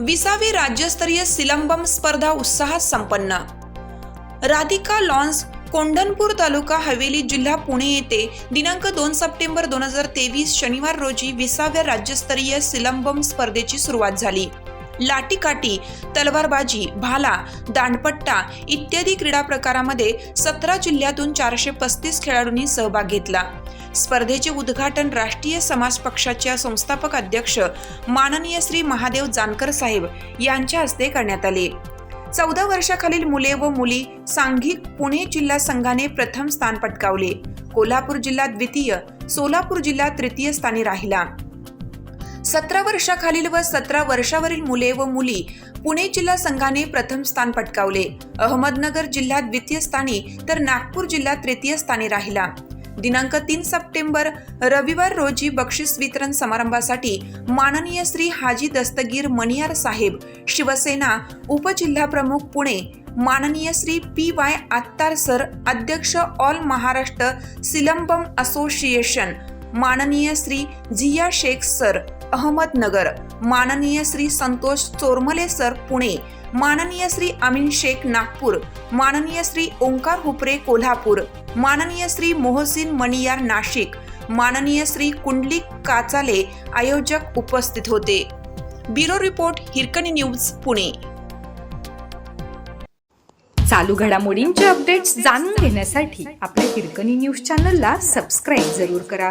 विसावी राज्यस्तरीय सिलंबम स्पर्धा उत्साहात संपन्न. राधिका लॉन्स कोंढणपूर तालुका हवेली जिल्हा पुणे येथे दिनांक दोन सप्टेंबर दोन हजार तेवीस शनिवार रोजी विसाव्या राज्यस्तरीय सिलंबम स्पर्धेची सुरुवात झाली. लाटीकाठी तलवारबाजी भाला दांडपट्टा इत्यादी क्रीडा प्रकारामध्ये सतरा जिल्ह्यातून चारशे पस्तीस खेळाडूंनी सहभाग घेतला. स्पर्धेचे उद्घाटन राष्ट्रीय समाज पक्षाच्या संस्थापक अध्यक्ष माननीय श्री महादेव जानकर साहेब यांच्या हस्ते करण्यात आले. चौदा वर्षाखालील मुले व मुली सांघिक पुणे जिल्हा संघाने प्रथम स्थान पटकावले. कोल्हापूर जिल्हा द्वितीय सोलापूर जिल्हा तृतीय स्थानी राहिला. सतरा वर्षाखालील व सतरा वर्षावरील मुले व मुली पुणे जिल्हा संघाने प्रथम स्थान पटकावले. अहमदनगर जिल्हा द्वितीय स्थानी तर नागपूर जिल्हा तृतीय स्थानी राहिला. दिनांक तीन सप्टेंबर रविवार रोजी बक्षीस वितरण समारंभासाठी माननीय श्री हाजी दस्तगीर मणियार साहेब शिवसेना उपजिल्हाप्रमुख पुणे माननीय Shri P Y Attar sir अध्यक्ष ऑल महाराष्ट्र सिलंबम असोसिएशन माननीय श्री झिया शेख सर अहमदनगर. माननीय श्री संतोष चोरमले सर पुणे. माननीय श्री अमीन शेख नागपूर. माननीय श्री ओंकार हुपरे कोल्हापूर. माननीय श्री मोहसिन मणियार नाशिक. माननीय श्री कुंडलिक काचाले आयोजक उपस्थित होते. Bureau report Hirkani news Pune. चालू घडामोडींचे अपडेट्स जाणून घेण्यासाठी आपल्या हिरकणी न्यूज चॅनलला सबस्क्राईब जरूर करा.